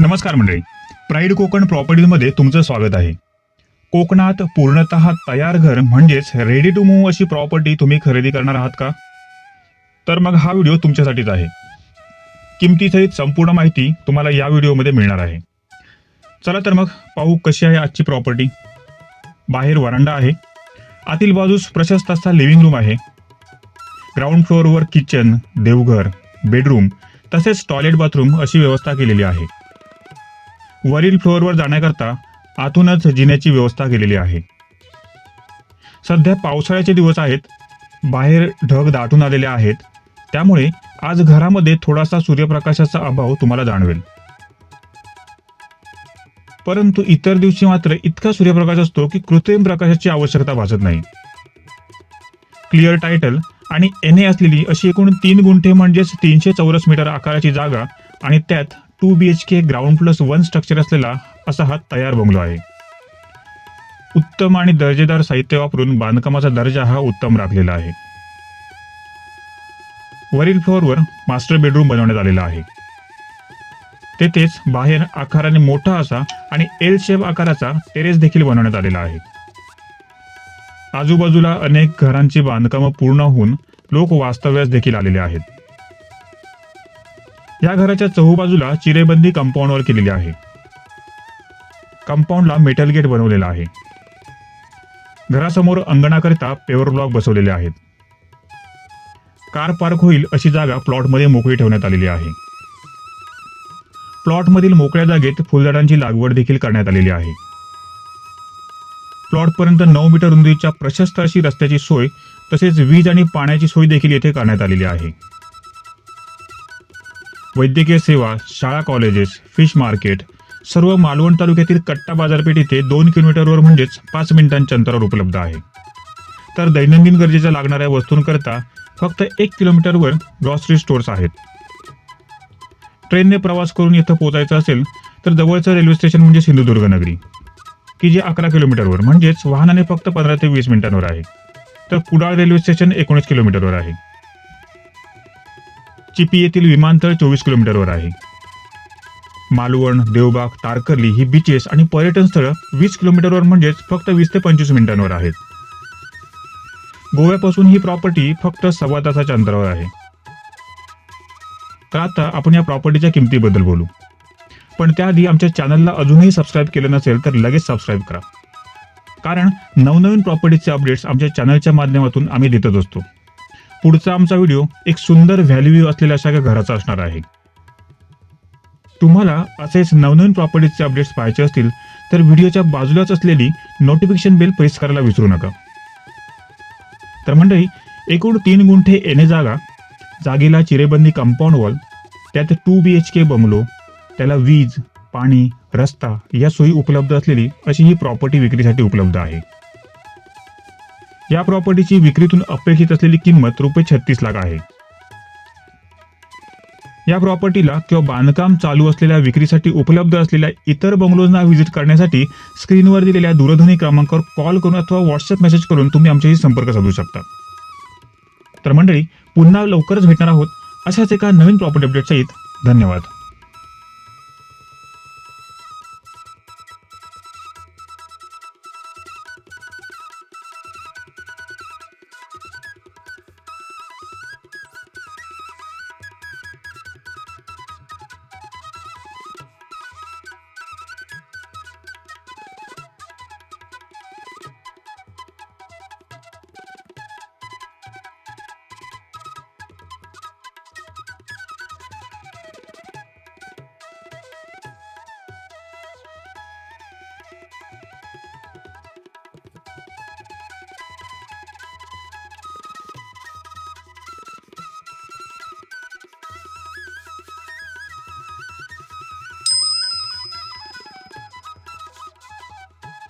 नमस्कार मंडळी. प्राईड कोकण प्रॉपर्टीमध्ये तुमचं स्वागत आहे. कोकणात पूर्णतः तयार घर म्हणजेच रेडी टू मूव्ह अशी प्रॉपर्टी तुम्ही खरेदी करणार आहात का? तर मग हा व्हिडिओ तुमच्यासाठीच आहे. किमतीसहित संपूर्ण माहिती तुम्हाला या व्हिडिओमध्ये मिळणार आहे. चला तर मग पाहू कशी आहे आजची प्रॉपर्टी बाहेर वरांडा आहे. आतील बाजूस प्रशस्त असा लिव्हिंग रूम आहे. ग्राउंड फ्लोअरवर किचन देवघर बेडरूम तसेच टॉयलेट बाथरूम अशी व्यवस्था केलेली आहे. वरील फ्लोअरवर जाण्याकरता आतूनच जिन्याची व्यवस्था केलेली आहे. सध्या पावसाळ्याचे दिवस आहेत बाहेर ढग दाटून आलेले आहेत त्यामुळे आज घरामध्ये थोडासा सूर्यप्रकाशाचा अभाव तुम्हाला जाणवेल. परंतु इतर दिवशी मात्र इतका सूर्यप्रकाश असतो की कृत्रिम प्रकाशाची आवश्यकता भासत नाही. क्लिअर टायटल आणि एन ए असलेली अशी एकूण तीन गुंठे म्हणजेच तीनशे चौरस मीटर आकाराची जागा आणि त्यात two B H K ground plus one structure असलेला असा हा तयार बंगलो आहे. उत्तम आणि दर्जेदार साहित्य वापरून बांधकामाचा दर्जा हा उत्तम राखलेला आहे. वरील फ्लोअरवर मास्टर बेडरूम बनवण्यात आलेला आहे. तेथेच बाहेर आकाराने मोठा असा आणि एल शेप आकाराचा टेरेस देखील बनवण्यात आलेला आहे. आजूबाजूला अनेक घरांची बांधकामं पूर्ण होऊन लोक वास्तव्यास देखील आलेले आहेत. या घराच्या चहूबाजूला चिरेबंदी कंपाऊंडवर केलेली आहे. कंपाऊंडला मेटल गेट बनवलेला आहे. घरासमोर अंगणाकरिता पेवर ब्लॉक बसवलेले आहेत. कार पार्क होईल अशी जागा प्लॉटमध्ये मोकळी ठेवण्यात आलेली आहे. प्लॉटमधील मोकळ्या जागेत फुलझाडांची लागवड देखील करण्यात आलेली आहे. प्लॉटपर्यंत नऊ मीटर रुंदीच्या प्रशस्त अशी रस्त्याची सोय तसेच वीज आणि पाण्याची सोय देखील येथे करण्यात आलेली आहे. वैद्यकीय सेवा शाळा कॉलेजेस फिश मार्केट सर्व मालवण तालुक्यातील कट्टा बाजारपेठ इथे दोन किलोमीटरवर म्हणजेच पाच मिनिटांच्या अंतरावर उपलब्ध आहे. तर दैनंदिन गरजेच्या लागणाऱ्या वस्तूंकरता फक्त एक किलोमीटरवर ग्रॉसरी स्टोअर्स आहेत. ट्रेनने प्रवास करून इथं पोहोचायचं असेल तर जवळचं रेल्वे स्टेशन म्हणजे सिंधुदुर्ग नगरी की जे अकरा किलोमीटरवर म्हणजेच वाहनाने फक्त पंधरा ते वीस मिनिटांवर आहे. तर कुडाळ रेल्वे स्टेशन एकोणीस किलोमीटरवर आहे. चिपी येथील विमानतळ चोवीस किलोमीटरवर आहे. मालवण देवबाग तारकर्ली ही बीचेस आणि पर्यटन स्थळं वीस किलोमीटरवर म्हणजेच फक्त वीस ते पंचवीस मिनिटांवर आहेत. गोव्यापासून ही प्रॉपर्टी फक्त सव्वा तासाच्या अंतरावर आहे. तर आता आपण या प्रॉपर्टीच्या किमतीबद्दल बोलू. पण त्याआधी आमच्या चॅनलला अजूनही सबस्क्राईब केलं नसेल तर लगेच सबस्क्राईब करा. कारण नवनवीन प्रॉपर्टीचे अपडेट्स आमच्या चॅनलच्या माध्यमातून आम्ही देतच असतो. पुढचा आमचा व्हिडिओ एक सुंदर व्हॅल्यू असलेल्या अशा एका घराचा असणार आहे. तुम्हाला असेच नवनवीन प्रॉपर्टीचे अपडेट्स पाहायचे असतील तर व्हिडिओच्या बाजूलाच असलेली नोटिफिकेशन बेल प्रेस करायला विसरू नका. तर मंडळी एकूण तीन गुंठे येणे जागा जागेला चिरेबंदी कंपाऊंड वॉल त्यात two B H K bungalow त्याला वीज पाणी रस्ता या सोयी उपलब्ध असलेली अशी ही प्रॉपर्टी विक्रीसाठी उपलब्ध आहे. या प्रॉपर्टीची विक्रीतून अपेक्षित असलेली किंमत रुपये छत्तीस लाख आहे. या प्रॉपर्टीला किंवा बांधकाम चालू असलेल्या विक्रीसाठी उपलब्ध असलेल्या इतर बंगलोजना व्हिजिट करण्यासाठी स्क्रीनवर दिलेल्या दूरध्वनी क्रमांकावर कॉल करून अथवा व्हॉट्सअप मेसेज करून तुम्ही आमच्याशी संपर्क साधू शकता. तर मंडळी पुन्हा लवकरच भेटणार आहोत अशाच एका नवीन प्रॉपर्टी अपडेटसहित धन्यवाद.